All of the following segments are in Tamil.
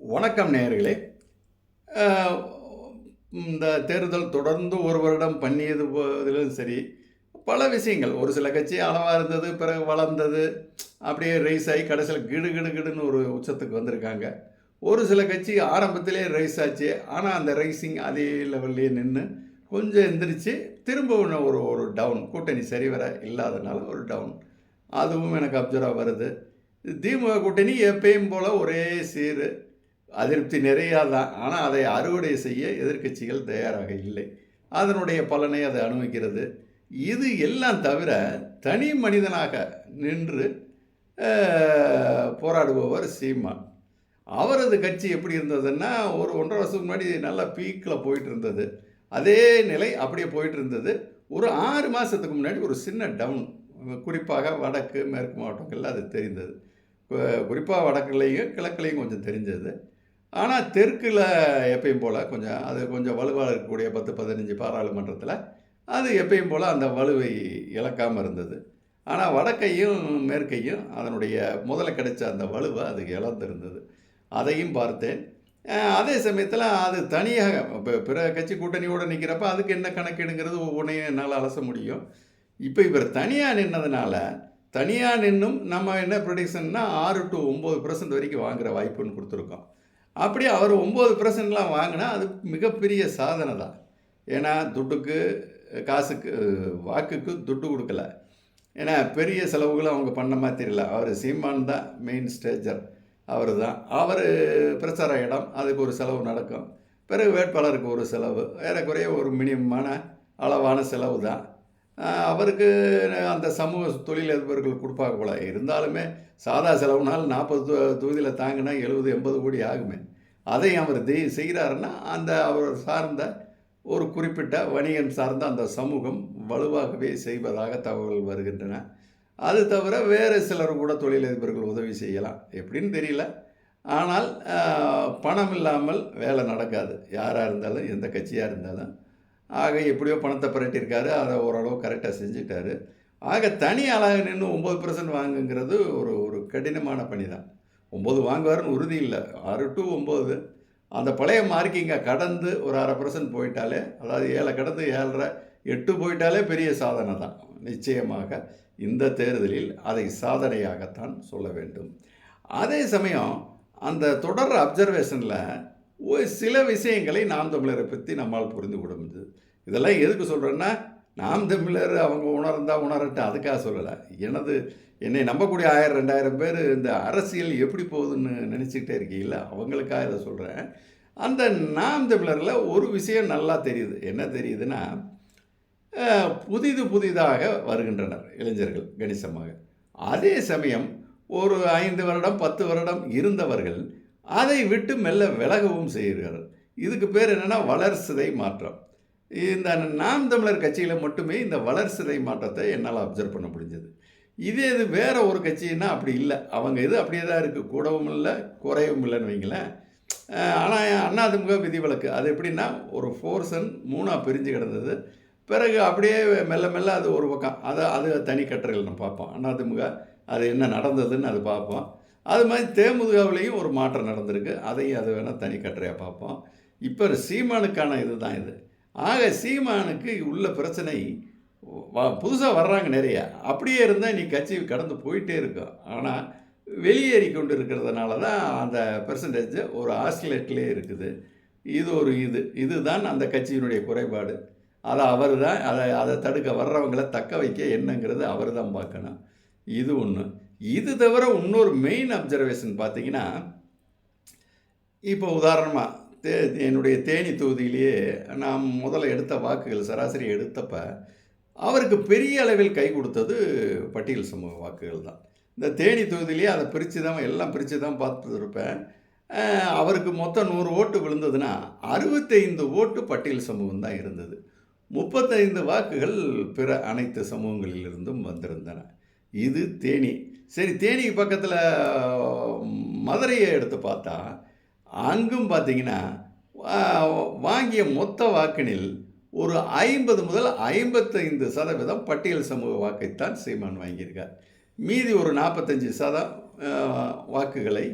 வணக்கம் நேயர்களே. இந்த தேர்தல் தொடர்ந்து ஒரு வருடம் பண்ணியது போதிலும் சரி பல விஷயங்கள். ஒரு சில கட்சி அளவாக இருந்தது பிறகு வளர்ந்தது அப்படியே ரைஸ் ஆகி கடைசியில் கிடு கிடு கிடுன்னு ஒரு உச்சத்துக்கு வந்திருக்காங்க. ஒரு சில கட்சி ஆரம்பத்திலே ரைஸ் ஆச்சு ஆனால் அந்த ரைஸிங் அதே லெவல்லையே நின்று கொஞ்சம் எந்திரிச்சு திரும்ப ஒரு ஒரு டவுன் கூட்டணி சரிவர இல்லாதனால ஒரு டவுன் அதுவும் எனக்கு அப்சர்வாக வருது. திமுக கூட்டணி எப்பயும் போல் ஒரே சீர். அதிருப்தி நிறையா தான் ஆனால் அதை அறுவடை செய்ய எதிர்க்கட்சிகள் தயாராக இல்லை. அதனுடைய பலனை அது அனுபவிக்கிறது. இது எல்லாம் தவிர தனி மனிதனாக நின்று போராடுபவர் சீமான். அவரது கட்சி எப்படி இருந்ததுன்னா ஒரு ஒன்றரை வருஷத்துக்கு முன்னாடி நல்லா பீக்கில் போயிட்டு இருந்தது. அதே நிலை அப்படியே போயிட்டு இருந்தது. ஒரு ஆறு மாதத்துக்கு முன்னாடி ஒரு சின்ன டவுன் குறிப்பாக வடக்கு மேற்கு மாவட்டங்களில் அது தெரிந்தது. குறிப்பாக வடக்குலேயும் கிழக்குலேயும் கொஞ்சம் தெரிஞ்சது. ஆனால் தெற்கில் எப்பயும் போல் கொஞ்சம் அது கொஞ்சம் வலுவாக இருக்கக்கூடிய பத்து பதினஞ்சு பாராளுமன்றத்தில் அது எப்பயும் போல் அந்த வலுவை இழக்காமல் இருந்தது. ஆனால் வடக்கையும் மேற்கையும் அதனுடைய முதல்ல கிடைச்ச அந்த வலுவை அது இழந்திருந்தது. அதையும் பார்த்தேன். அதே சமயத்தில் அது தனியாக இப்போ பிற கட்சி கூட்டணியோடு நிற்கிறப்ப அதுக்கு என்ன கணக்கெடுங்கிறது ஒவ்வொன்றையும் என்னால் அலச முடியும். இப்போ இவர் தனியாக நின்னதுனால தனியாக நின்னும் நம்ம என்ன ப்ரொடிக்ஷன்னா ஆறு டு ஒம்பது பர்சன்ட் வரைக்கும் வாங்குற வாய்ப்புன்னு கொடுத்துருக்கோம். அப்படி அவர் ஒம்பது பர்சன்ட்லாம் வாங்கினா அது மிகப்பெரிய சாதனை தான். ஏன்னா துட்டுக்கு காசுக்கு வாக்குக்கு துட்டு கொடுக்கல. ஏன்னா பெரிய செலவுகளும் அவங்க பண்ண மாதிரி தெரியல அவர் சீமான் தான் மெயின் ஸ்டேஜர் அவர் தான். அவர் பிரச்சார இடம் அதுக்கு ஒரு செலவு நடக்கும். பிறகு வேட்பாளருக்கு ஒரு செலவு. ஏறக்குறைய ஒரு மினிமமான அளவான செலவு தான். அவருக்கு அந்த சமூக தொழிலதிபர்கள் கொடுப்பாங்க போல. இருந்தாலுமே சாதா செலவுனால் நாற்பது தொகுதியில் தாங்கினா எழுபது எண்பது கோடி ஆகுமே. அதை அவர் தி செய்கிறாருன்னா அந்த அவர் சார்ந்த ஒரு குறிப்பிட்ட வணிகம் சார்ந்த அந்த சமூகம் வலுவாகவே செய்வதாக தகவல் வருகின்றன. அது தவிர வேறு சிலர் கூட தொழிலதிபர்கள் உதவி செய்யலாம். எப்படின்னு தெரியல. ஆனால் பணம் இல்லாமல் வேலை நடக்காது. யாராக இருந்தாலும் எந்த கட்சியாக இருந்தாலும். ஆக எப்படியோ பணத்தை புரட்டியிருக்காரு. அதை ஓரளவு கரெக்டாக செஞ்சுட்டாரு. ஆக தனி ஆளாக நின்று ஒம்பது பர்சன்ட் வாங்குங்கிறது ஒரு ஒரு கடினமான பணி தான் ஒம்பது வாங்குவாருன்னு உறுதி இல்லை. ஆறு டு ஒம்பது அந்த பழைய மார்க்கிங்கை கடந்து ஒரு அரை பர்சன்ட் போயிட்டாலே அதாவது ஏழை கடந்து ஏழரை எட்டு போயிட்டாலே பெரிய சாதனை தான். நிச்சயமாக இந்த தேர்தலில் அதை சாதனையாகத்தான் சொல்ல வேண்டும். அதே சமயம் அந்த தொடர் அப்சர்வேஷனில் சில விஷயங்களை நாம் தமிழரை பற்றி நம்மால் புரிந்து கொள்ள முடியுது இதெல்லாம் எதுக்கு சொல்கிறேன்னா நாம் தமிழர் அவங்க உணர்ந்தால் உணரட்டும் அதுக்காக சொல்லலை. எனது என்னை நம்பக்கூடிய ஆயிரம் ரெண்டாயிரம் பேர் இந்த அரசியல் எப்படி போகுதுன்னு நினச்சிக்கிட்டே இருக்கீங்கள அவங்களுக்காக இதை சொல்கிறேன் அந்த நாம் தமிழரில் ஒரு விஷயம் நல்லா தெரியுது. என்ன தெரியுதுன்னா புதிது புதிதாக வருகின்றனர் இளைஞர்கள் கணிசமாக. அதே சமயம் ஒரு ஐந்து வருடம் பத்து வருடம் இருந்தவர்கள் அதை விட்டு மெல்ல விலகவும் செய்கிறார்கள் இதுக்கு பேர் என்னென்னா வளர்சிதை மாற்றம். இந்த நாம் தமிழர் கட்சியில் மட்டுமே இந்த வளர்சிதை மாற்றத்தை என்னால் அப்சர்வ் பண்ண முடிஞ்சது. இதே இது வேற ஒரு கட்சின்னா அப்படி இல்லை. அவங்க இது அப்படியே தான் இருக்குது கூடவும் இல்லை குறையவும் இல்லைன்னு வைங்களேன். ஆனால் அண்ணாதிமுக விதிவிலக்கு அது எப்படின்னா ஒரு ஃபோர்ஸன் மூணாக பிரிஞ்சு கிடந்தது. பிறகு அப்படியே மெல்ல மெல்ல அது ஒரு பக்கம். அதை அது தனி கட்டுரைகள் நம்ம பார்ப்போம். அதிமுக அது என்ன நடந்ததுன்னு அது பார்ப்போம். அது மாதிரி தேமுதுகாவிலையும் ஒரு மாற்றம் நடந்திருக்கு. அதையும் அது வேணால் தனி கட்டுரையாக பார்ப்போம். இப்போ சீமானுக்கான இதுதான் இது. ஆக சீமானுக்கு உள்ள பிரச்சனை புதுசாக வர்றாங்க நிறைய. அப்படியே இருந்தால் நீ கட்சி கடந்து போயிட்டே இருக்கும் ஆனால் வெளியேறி கொண்டு இருக்கிறதுனால தான் அந்த பெர்சன்டேஜ் ஒரு ஆஸ்லேட்லேயே இருக்குது. இது ஒரு இது. இதுதான் அந்த கட்சியினுடைய குறைபாடு. அதை அவர் தான் அதை அதை தடுக்க வர்றவங்களை தக்க வைக்க என்னங்கிறது அவர் தான் பார்க்கணும். இது ஒன்று இது தவிர இன்னொரு மெயின் அப்சர்வேஷன் பார்த்தீங்கன்னா இப்போ உதாரணமாக தே என்னுடைய தேனி தொகுதியிலேயே நான் முதல்ல எடுத்த வாக்குகள் சராசரி எடுத்தப்ப அவருக்கு பெரிய அளவில் கை கொடுத்தது பட்டியல் சமூக வாக்குகள் தான். இந்த தேனி தொகுதியிலேயே அதை பிரித்து தான் எல்லாம் பிரித்து தான் பார்த்துட்டு இருப்பேன் அவருக்கு மொத்தம் நூறு ஓட்டு விழுந்ததுன்னா அறுபத்தைந்து ஓட்டு பட்டியல் சமூகம் தான் இருந்தது. முப்பத்தைந்து வாக்குகள் பிற அனைத்து சமூகங்களிலிருந்தும் வந்திருந்தன. இது தேனி. சரி தேனிக்கு பக்கத்தில் மதுரையை எடுத்து பார்த்தா அங்கும் பார்த்தீங்கன்னா வாங்கிய மொத்த வாக்கினில் ஒரு ஐம்பது முதல் ஐம்பத்தைந்து சதவீதம் பட்டியல் சமூக வாக்கைத்தான் சீமான் வாங்கியிருக்கார். மீதி ஒரு நாற்பத்தஞ்சு சதம் வாக்குகளை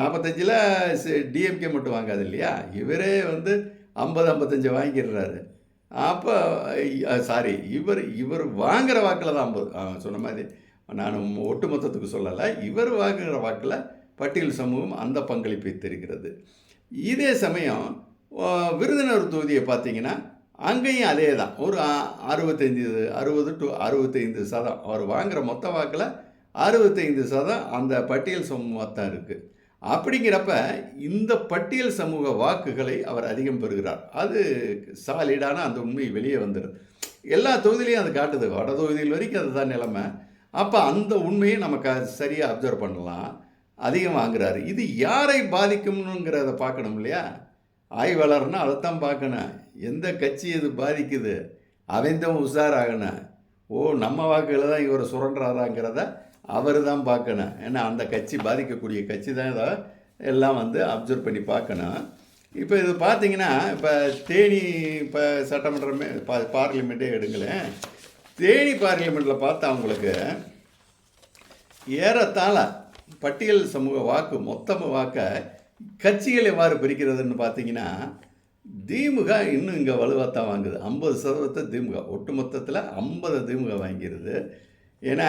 நாற்பத்தஞ்சில் டிஎம்கே மட்டும் வாங்காது இல்லையா? இவரே வந்து ஐம்பது ஐம்பத்தஞ்சு வாங்கிடுறாரு. அப்போ சாரி இவர் இவர் வாங்குகிற வாக்கில் தான் ஐம்பது. ஆ, சொன்ன மாதிரி நான் ஒட்டுமொத்தத்துக்கு சொல்லலை இவர் வாங்குகிற வாக்கில் பட்டியல் சமூகம் அந்த பங்களிப்பை தெரிகிறது. இதே சமயம் ஆ, விருதுநகர் தொகுதியை பார்த்தீங்கன்னா அங்கேயும் அதே தான் ஒரு அறுபத்தைந்து அறுபது டு அறுபத்தைந்து சதம். அவர் வாங்குகிற மொத்த வாக்கில் அறுபத்தைந்து சதம் அந்த பட்டியல் சமூகமாக தான் இருக்குது அப்படிங்கிறப்ப இந்த பட்டியல் சமூக வாக்குகளை அவர் அதிகம் பெறுகிறார். அது சாலிடான அந்த உண்மை வெளியே வந்துடுது எல்லா தொகுதியிலையும் அது காட்டுது. வட தொகுதியில் வரைக்கும் அதுதான் நிலைமை. அப்போ அந்த உண்மையை நமக்கு சரியாக அப்சர்வ் பண்ணலாம். அதிகம் வாங்குறாரு. இது யாரை பாதிக்கும்னுங்கிறத பார்க்கணும் இல்லையா? ஆய்வாளர்னா அதைத்தான் பார்க்கணும். எந்த கட்சி இது பாதிக்குது? அவைந்தும் உஷாராகணும். ஓ நம்ம வாக்குகளை தான் இவர் சுரண்டாராங்கிறத அவர் தான் பார்க்கணும். ஏன்னா அந்த கட்சி பாதிக்கக்கூடிய கட்சி தான் இதை எல்லாம் வந்து அப்சர்வ் பண்ணி பார்க்கணும். இப்போ இது பார்த்தீங்கன்னா இப்போ தேனி இப்போ சட்டமன்றமே பா பார்லிமெண்ட்டே எடுங்களேன். தேனி பார்லிமெண்ட்டில் பார்த்தா அவங்களுக்கு ஏறத்தாழ பட்டியல் சமூக வாக்கு மொத்தமாக வாக்கை கட்சிகள் எவ்வாறு பிரிக்கிறதுன்னு பார்த்தீங்கன்னா திமுக இன்னும் இங்கே வலுவாத்தான் வாங்குது. ஐம்பது சதவீதத்தை திமுக. ஒட்டு மொத்தத்தில் ஐம்பது திமுக வாங்கிடுது ஏன்னா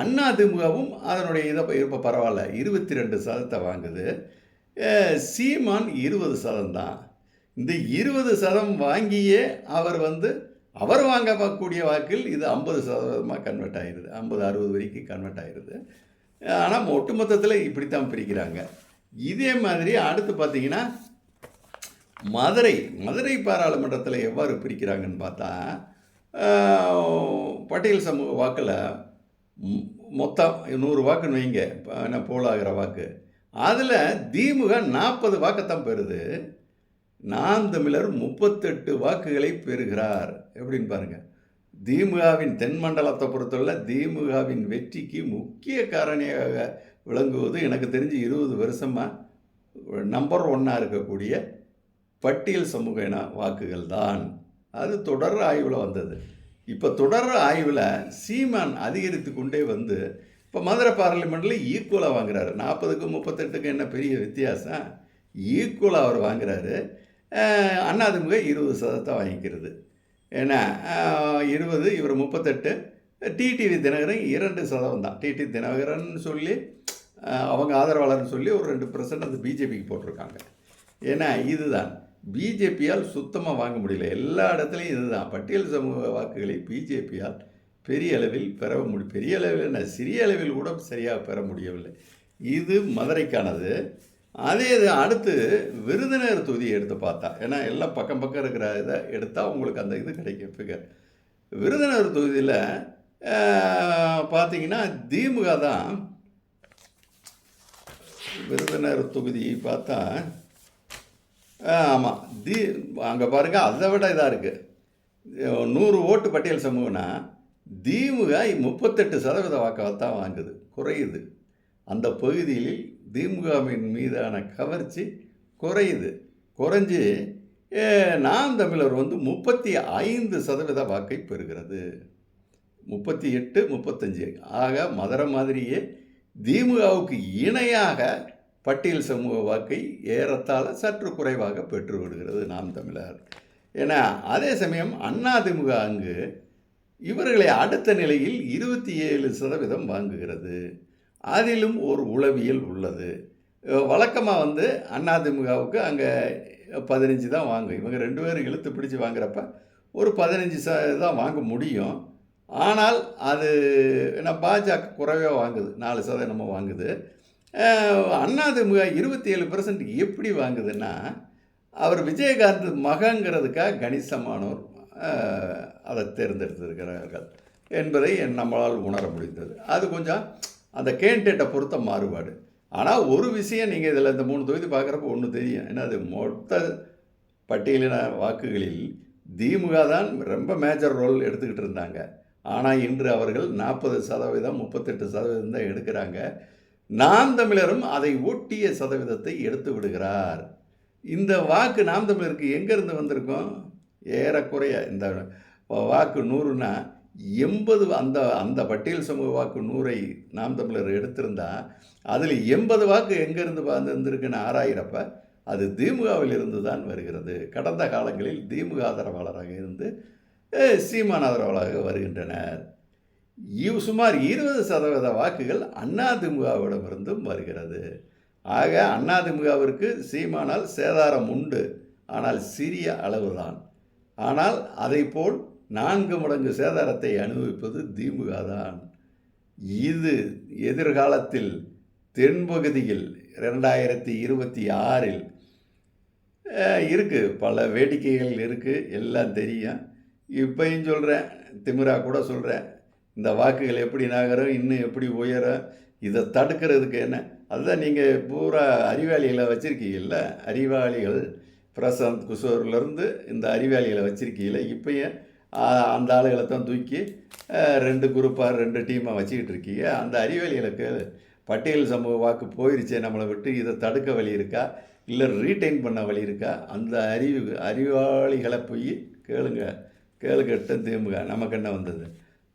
அண்ணா திமுகவும் அதனுடைய இதை இப்போ பரவாயில்ல. இருபத்தி ரெண்டு சதத்தை வாங்குது சீமான் இருபது சதம் தான் இந்த இருபது சதம் வாங்கியே அவர் வந்து அவர் வாங்கக்கூடிய வாக்கில் இது ஐம்பது சதவீதமாக கன்வெர்ட் ஆகிடுது ஐம்பது அறுபது வரைக்கும் கன்வெர்ட் ஆகிடுது ஆனால் ஒட்டுமொத்தத்தில் இப்படி தான் பிரிக்கிறாங்க. இதே மாதிரி அடுத்து பார்த்தீங்கன்னா மதுரை மதுரை பாராளுமன்றத்தில் எவ்வாறு பிரிக்கிறாங்கன்னு பார்த்தா பட்டியல் சமூக வாக்கில் மொத்தம் நூறு வாக்குன்னு வைங்க. என்ன போலாகிற வாக்கு. அதில் திமுக நாற்பது வாக்கைத்தான் பெறுது. நாம் தமிழர் முப்பத்தெட்டு வாக்குகளை பெறுகிறார். எப்படின்னு பாருங்க. திமுகவின் தென்மண்டலத்தை பொறுத்தவரை திமுகவின் வெற்றிக்கு முக்கிய காரணியாக விளங்குவது எனக்கு தெரிஞ்சு இருபது வருஷமாக நம்பர் ஒன்னாக இருக்கக்கூடிய பட்டியல் சமூக இன வாக்குகள் தான். அது தொடர் ஆய்வில் வந்தது. இப்போ தொடர் ஆய்வில் சீமான் அதிகரித்து கொண்டே வந்து இப்போ மதுரை பார்லிமெண்ட்டில் ஈக்குவலாக வாங்குறாரு. நாற்பதுக்கு முப்பத்தெட்டுக்கு என்ன பெரிய வித்தியாசம்? ஈக்குவலாக அவர் வாங்குறாரு. அஹ் அண்ணாதிமுக இருபது சதத்தை வாங்கிக்கிறது. ஏன்னா இருபது இவர் முப்பத்தெட்டு டிடிவி தினகரன் இரண்டு சதவம் தான். டிடி தினகரன் சொல்லி அவங்க ஆதரவாளர்னு சொல்லி ஒரு ரெண்டு பர்சன்ட் அந்த பிஜேபிக்கு போட்டிருக்காங்க. ஏன்னா இதுதான். பிஜேபியால் சுத்தமாக வாங்க முடியல. எல்லா இடத்துலையும் இதுதான். பட்டியல் சமூக வாக்குகளை பிஜேபியால் பெரிய அளவில் பெற முடி பெரிய அளவில் என்ன? சிறிய அளவில் கூட சரியாக பெற முடியவில்லை. இது மதுரைக்கானது. அதே இது அடுத்து விருதுநகர் தொகுதியை எடுத்து பார்த்தா ஏன்னா எல்லாம் பக்கம் பக்கம் இருக்கிற இதை எடுத்தால் உங்களுக்கு அந்த இது கிடைக்கும் ஃபிகர் விருதுநகர் தொகுதியில் பார்த்தீங்கன்னா திமுக தான் விருதுநகர் தொகுதி பார்த்தா ஆமாம் தி அங்கே பாருங்கள் அதை விட இதாக இருக்குது நூறு ஓட்டு பட்டியல் சமூகம்னா திமுக முப்பத்தெட்டு சதவீத வாக்காக தான் வாங்குது குறையுது. அந்த பகுதியில் திமுகவின் மீதான கவர்ச்சி குறையுது. குறைஞ்சி நாம் தமிழர் வந்து முப்பத்தி ஐந்து சதவீத வாக்கை பெறுகிறது. முப்பத்தி எட்டு முப்பத்தஞ்சு. ஆக மதுரை மாதிரியே திமுகவுக்கு இணையாக பட்டியல் சமூக வாக்கை ஏறத்தாழ சற்று குறைவாக பெற்றுவிடுகிறது நாம் தமிழர். ஏன்னா அதே சமயம் அதிமுக அங்கு இவர்களை அடுத்த நிலையில் இருபத்தி ஏழு சதவீதம் வாங்குகிறது. அதிலும் ஒரு உளவியல் உள்ளது. வழக்கமாக வந்து அதிமுகவுக்கு அங்கே பதினஞ்சு தான் வாங்கும். இவங்க ரெண்டு பேரும் இழுத்து பிடிச்சி வாங்குறப்ப ஒரு பதினஞ்சு ச தான் வாங்க முடியும். ஆனால் அது என்ன பாஜக குறைவாக வாங்குது. நாலு சதவீதமாக வாங்குது. அதிமுக இருபத்தி ஏழு பர்சன்ட் எப்படி வாங்குதுன்னா அவர் விஜயகாந்த் மகங்கிறதுக்காக கணிசமானோர் அதை தேர்ந்தெடுத்திருக்கிறார்கள் என்பதை நம்மளால் உணர முடிந்தது. அது கொஞ்சம் அந்த கேண்டேட்டை பொறுத்த மாறுபாடு. ஆனால் ஒரு விஷயம் நீங்கள் இதில் இந்த மூணு தொகுதி பார்க்குறப்ப ஒன்று தெரியும். என்னது மொத்த பட்டியலின வாக்குகளில் திமுக தான் ரொம்ப மேஜர் ரோல் எடுத்துக்கிட்டு இருந்தாங்க. ஆனால் இன்று அவர்கள் நாற்பது சதவீதம் முப்பத்தெட்டு சதவீதம் தான் எடுக்கிறாங்க. நாம் தமிழரும் அதை ஒட்டிய சதவீதத்தை எடுத்து விடுகிறார். இந்த வாக்கு நாம் தமிழருக்கு எங்கேருந்து வந்திருக்கோம்? ஏறக்குறைய இந்த வாக்கு நூறுனா எண்பது அந்த அந்த பட்டியல் சமூக வாக்கு நூறை நாம் தமிழர் எடுத்திருந்தா அதில் எண்பது வாக்கு எங்கேருந்து வந்திருக்குன்னு ஆராயிறப்ப அது திமுகவில் இருந்து தான் வருகிறது. கடந்த காலங்களில் திமுக ஆதரவாளராக இருந்து அஹ், சீமான் ஆதரவாளராக வருகின்றனர். இவ் சுமார் இருபது சதவீத வாக்குகள் அதிமுகவிடமிருந்தும் வருகிறது. ஆக அதிமுகவிற்கு சீமானால் சேதாரம் உண்டு. ஆனால் சிறிய அளவுதான். ஆனால் அதைப்போல் நான்கு மடங்கு சேதாரத்தை அனுபவிப்பது திமுக தான் இது எதிர்காலத்தில் தென்பகுதியில் ரெண்டாயிரத்தி இருபத்தி ஆறில் இருக்குது பல வேடிக்கைகள் இருக்குது எல்லாம் தெரியும். இப்பையும் சொல்கிறேன் திமிரா கூட சொல்கிறேன் இந்த வாக்குகள் எப்படி நகரும் இன்னும் எப்படி உயரும் இதை தடுக்கிறதுக்கு என்ன? அதுதான் நீங்கள் பூரா அறிவாளிகளை வச்சுருக்கீங்கல்ல? அறிவாளிகள் பிரசாந்த் குஷோர்லேருந்து இந்த அறிவாளிகளை வச்சுருக்கீங்கள இப்பயும் அந்த ஆளுகளை தான் தூக்கி ரெண்டு குரூப்பாக ரெண்டு டீமாக வச்சுக்கிட்டு இருக்கீங்க. அந்த அறிவாளிகளுக்கு பட்டியல் சமூக வாக்கு போயிருச்சே நம்மளை விட்டு இதை தடுக்க வழி இருக்கா? இல்லை ரீட்டைன் பண்ண வழி இருக்கா? அந்த அறிவு அறிவாளிகளை போய் கேளுங்க. கேளுக்கட்டும் திமுக. நமக்கு என்ன வந்தது?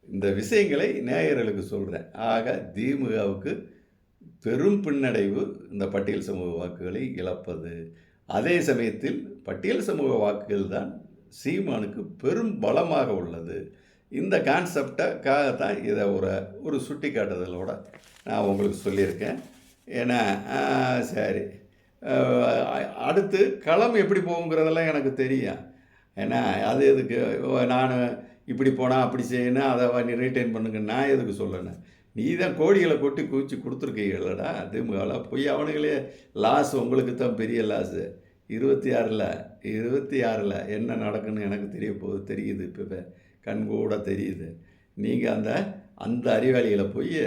இந்த விஷயங்களை நேயர்களுக்கு சொல்கிறேன் ஆக திமுகவுக்கு பெரும் பின்னடைவு இந்த பட்டியல் சமூக வாக்குகளை இழப்பது. அதே சமயத்தில் பட்டியல் சமூக வாக்குகள் தான் சீமானுக்கு பெரும் பலமாக உள்ளது. இந்த கான்செப்டுக்காக தான் இதை ஒரு ஒரு சுட்டி காட்டுதலோட நான் உங்களுக்கு சொல்லியிருக்கேன். ஏன்னா சரி. அடுத்து களம் எப்படி போகுங்கிறதெல்லாம் எனக்கு தெரியும். ஏன்னா அது எதுக்கு? நான் இப்படி போனால் அப்படி செய்யணும் அதை நீ ரீட்டைன் பண்ணுங்க நான் எதுக்கு சொல்லணும் நீ தான் கோடிகளை கொட்டி குவிச்சு கொடுத்துருக்கீங்களடா திமுகவில் போய் அவனுங்களே லாஸ் உங்களுக்கு தான் பெரிய லாஸு இருபத்தி ஆறில் இருபத்தி ஆறில் என்ன நடக்குன்னு எனக்கு தெரிய போகுது தெரியுது. இப்போ கண் கூட தெரியுது. நீங்கள் அந்த அந்த அறிவாளிகளை போய்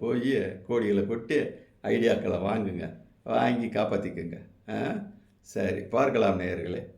போய் கோடிகளை கொட்டி ஐடியாக்களை வாங்குங்க. வாங்கி காப்பாற்றிக்கோங்க ஆ? சரி பார்க்கலாம் நேயர்களே.